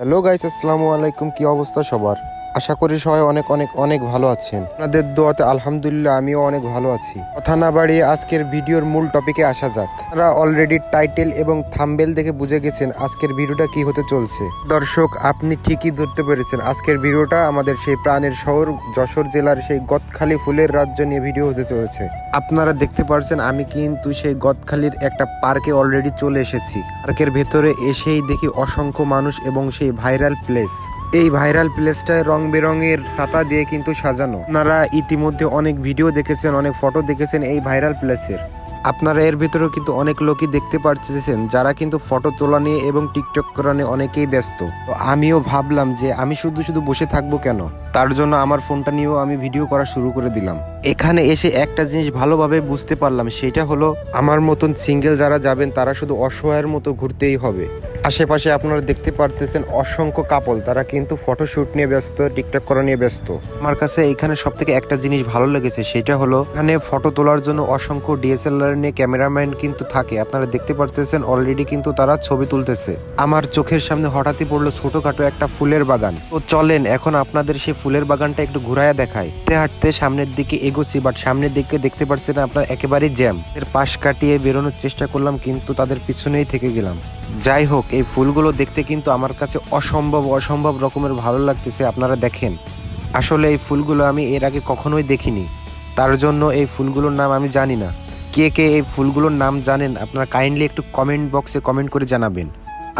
Hello guys আসসালামু আলাইকুম। কি অবস্থা সবার? আশা করি সবাই অনেক অনেক অনেক ভালো আছেন। আপনাদের দোয়াতে আলহামদুলিল্লাহ আমিও অনেক ভালো আছি। কথা না বাড়িয়ে আজকের ভিডিওর মূল টপিকে আসা যাক। আপনারা অলরেডি টাইটেল এবং থাম্বেল দেখে বুঝে গেছেন আজকের ভিডিওটা কি হতে চলছে। দর্শক, আপনি ঠিকই ধরতে পেরেছেন। আজকের ভিডিওটা আমাদের সেই প্রাণের শহর, যশোর জেলার সেই গদখালি ফুলের রাজ্য নিয়ে ভিডিও হতে চলেছে। আপনারা দেখতে পারছেন, আমি কিন্তু সেই গদখালির একটা পার্কে অলরেডি চলে এসেছি। পার্কের ভেতরে এসেই দেখি অসংখ্য মানুষ এবং সেই ভাইরাল প্লেস এই ভাইরাল প্লেসটায় রং বেরঙের ছাতা দিয়ে কিন্তু সাজানো। আপনারা ইতিমধ্যে অনেক ভিডিও দেখেছেন, অনেক ফটো দেখেছেন এই ভাইরাল প্লেসের। আপনারা এর ভিতরেও কিন্তু অনেক লোকই দেখতে পাচ্ছেন যারা কিন্তু ফটো তোলা নিয়ে এবং টিকটক করা নিয়ে অনেকেই ব্যস্ত। তো আমিও ভাবলাম যে আমি শুধু শুধু বসে থাকব কেন? তার জন্য আমার ফোনটা নিয়েও আমি ভিডিও করা শুরু করে দিলাম। এখানে এসে একটা জিনিস ভালোভাবে বুঝতে পারলাম, সেটা হলো আমার মতন সিঙ্গেল যারা যাবেন, তারা শুধু অসহায়ের মতো ঘুরতেই হবে। আশেপাশে আপনারা দেখতে পারতেছেন অসংখ্য কাপল তারা কিন্তু ফটোশুট নিয়ে ব্যস্ত টিকটক করা নিয়ে ব্যস্ত। আমার কাছে এখানে সব থেকে একটা জিনিস ভালো লেগেছে, সেটা হলো এখানে ফটো তোলার জন্য অসংখ্য ডিএসএলআর নিয়ে ক্যামেরাম্যান কিন্তু থাকে। আপনারা দেখতে পারতেছেন অলরেডি কিন্তু তারা ছবি তুলতেছে। আমার চোখের সামনে হঠাৎই পড়ল ছোটখাটো একটা ফুলের বাগান। তো চলেন, এখন আপনাদের সেই ফুলের বাগানটা একটু ঘুরাইয়া দেখায় হাঁটতে হাঁটতে সামনের দিকে এগোচ্ছি বাট সামনের দিকে দেখতে পাচ্ছেন আপনার একেবারেই জ্যাম এর পাশ কাটিয়ে বেরোনোর চেষ্টা করলাম, কিন্তু তাদের পিছনেই থেকে গেলাম। যাই হোক, এই ফুলগুলো দেখতে কিন্তু আমার কাছে অসম্ভব অসম্ভব রকমের ভালো লাগতেছে, আপনারা দেখেন। আসলে এই ফুলগুলো আমি এর আগে কখনোই দেখিনি। তার জন্য এই ফুলগুলোর নাম আমি জানি না। কে কে এই ফুলগুলোর নাম জানেন, আপনারা কাইন্ডলি একটু কমেন্ট বক্সে কমেন্ট করে জানাবেন।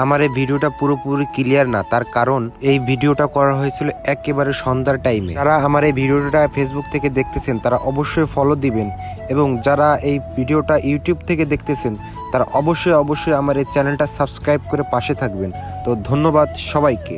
আমার এই ভিডিওটা পুরোপুরি ক্লিয়ার না, তার কারণ এই ভিডিওটা করা হয়েছিল একেবারে সন্ধ্যার টাইমে যারা আমার এই ভিডিওটা ফেসবুক থেকে দেখতেছেন, তারা অবশ্যই ফলো দিবেন এবং যারা এই ভিডিওটা ইউটিউব থেকে দেখতেছেন তারা অবশ্যই অবশ্যই আমার এই চ্যানেলটা সাবস্ক্রাইব করে পাশে থাকবেন। তো ধন্যবাদ সবাইকে।